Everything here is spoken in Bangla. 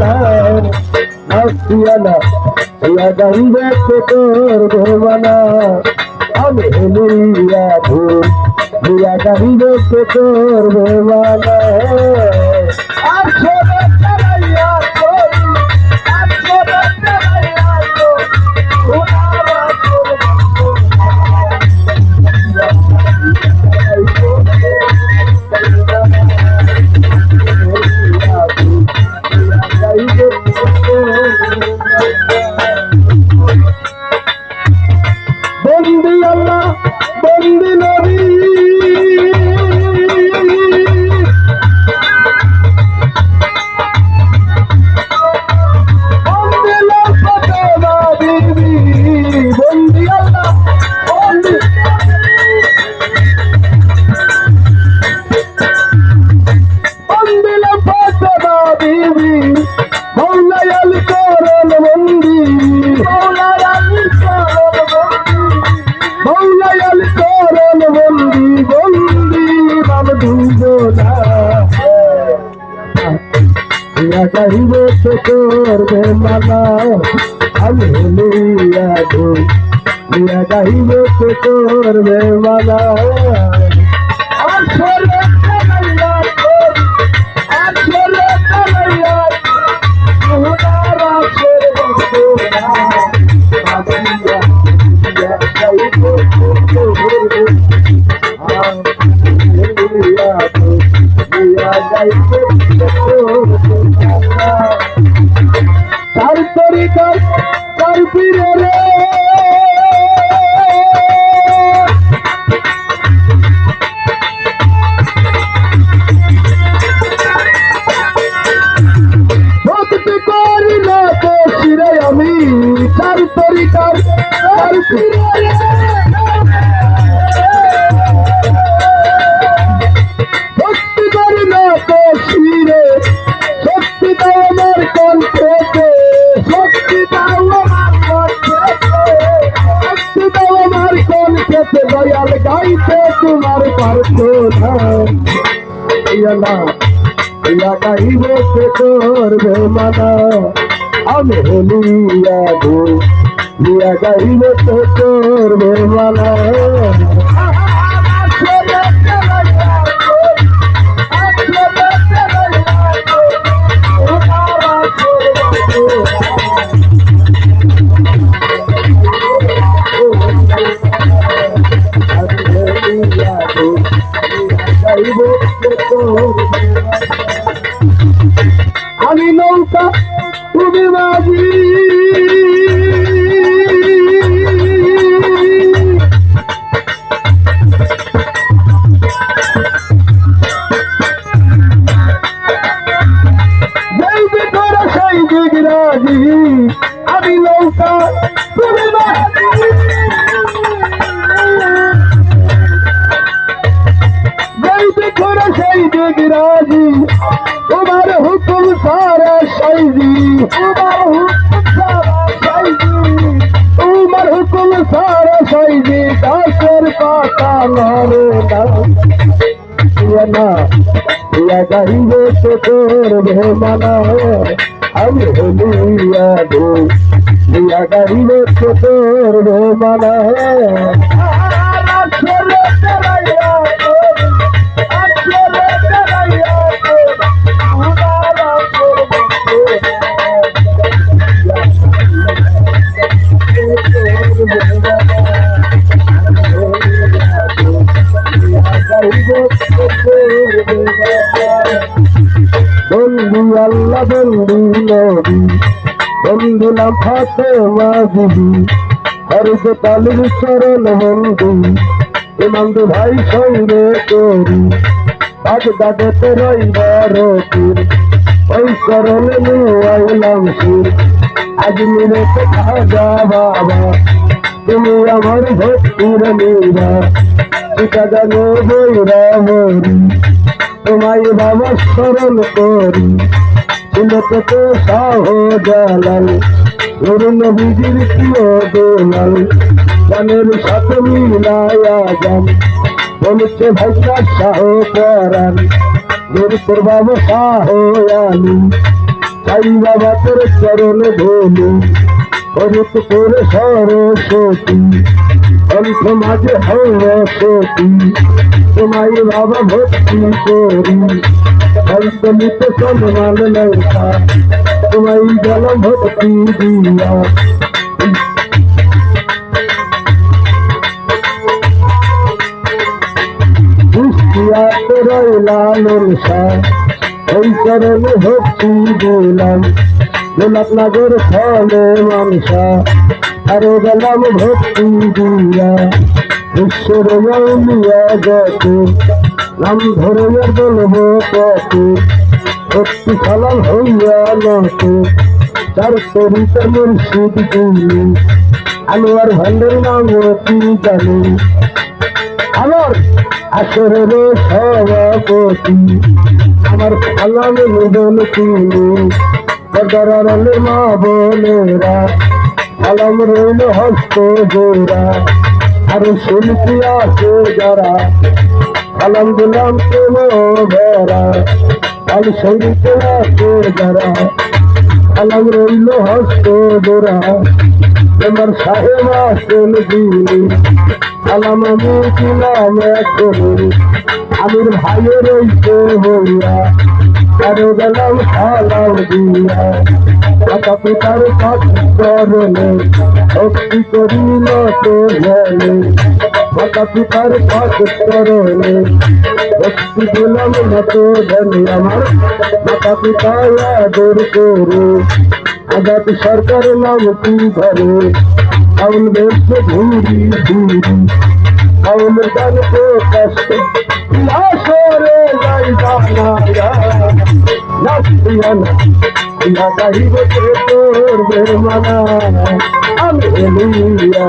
না হাসিয়ানা ইয়া গাইবে তোর ভোমানা আমি লিয়া ভুল ইয়া গাইবে তোর ভোমানা ইয়া সে করবে মালা। আমি লিয়া গো ইয়া গাইবে তো করবে মালা। তার তার। ভক্তি করি না তো শিরে শক্তি দাও আমার কণ্ঠে শক্তি দাও আমার কণ্ঠে শক্তি দাও আমার কণ্ঠে দয়াল গাইতে তোমার পারতো না ইয়া না ইয়া গাইবে সে করবে মানা আমি হলিয়া ইয়া গাইবে সে করবে মানা তোমার হুকুম সারা সাইজি। তোমার হুকুম সারা সাইজি, তোমার হুকুম সারা সাইজি, দাসের পাতা নরে না। ইয়া গাইবে তো করবে মানা হলিয়া দো ইয়া গাইবে তো করবে মানা বন্ধু আল্লাহ বন্ধু নবী। বন্ধু নাম ফাতে মাঝি হরজ তালির চরণ বন্ধু বন্ধু ভাই সঙ্গে করি। বাদ দাদতে রইবার তীর ওই চরণে আইলাম সুর আজ তো খাজা বাবা। তুমি আমার ভক্তির মীরা পিতা জানো বৈরা মরি তোমায় বাবা স্মরণ করি। ছিলতে তো শাহ জালাল ওর নবীজির প্রিয় দোলাল গানের সাথে মিলায়া যান, বলছে ভাইটা শাহ করান তোর তোর বাবা শাহ আলী সাই বাবা তোর চরণ ধনু অরূপ তোর সরস্বতী অন্ত মাঝে তোমায় বাবা ভক্তি করি। অন্তমিত সম্মান লঙ্কা তোমায় জল ভক্তি দিয়া। কুষ্টিয়া তোরাই লালন শাহ ওই চরণে ভক্তি দিলাম। গোলাপ নগর ফলে মানসা, আরও গেলাম ভক্তি দিয়া। গত নাম ধরে বলব কত ভক্তি ফলন হইয়া নত চার তরিতে মুর্শিদ গুলি আনোয়ার ভান্ডের নাম তিনি জানি আমার আসরের সভাপতি আমার সালাম নিবেন তিনি মা বোনেরা সালাম রইল হস্ত জোড়া আর শিল্পী আছে যারা সালাম দিলাম ভরা। আর শরীরে আছে যারা সালাম রইল হস্ত জোড়া তোমার সাহেব আসেন দিলি সালাম আমি দিলাম এখন আমির ভাইয়ের হইয়া আরও গেলাম সালাম দিয়া মাতা পিতার কাজ করলে ভক্তি করিল তো বলে মাতা পিতার কাজ করলে ভক্তি দিলাম না তো ধনী আমার। মাতা পিতা আদর করে আজাদ সরকার নাম কি ধরে? আউল বেশ ঘুরি ঘুরি আউল গান তো কষ্ট। নাস্তিয়া না গাইব তোর বেমানা। আমি এলিয়া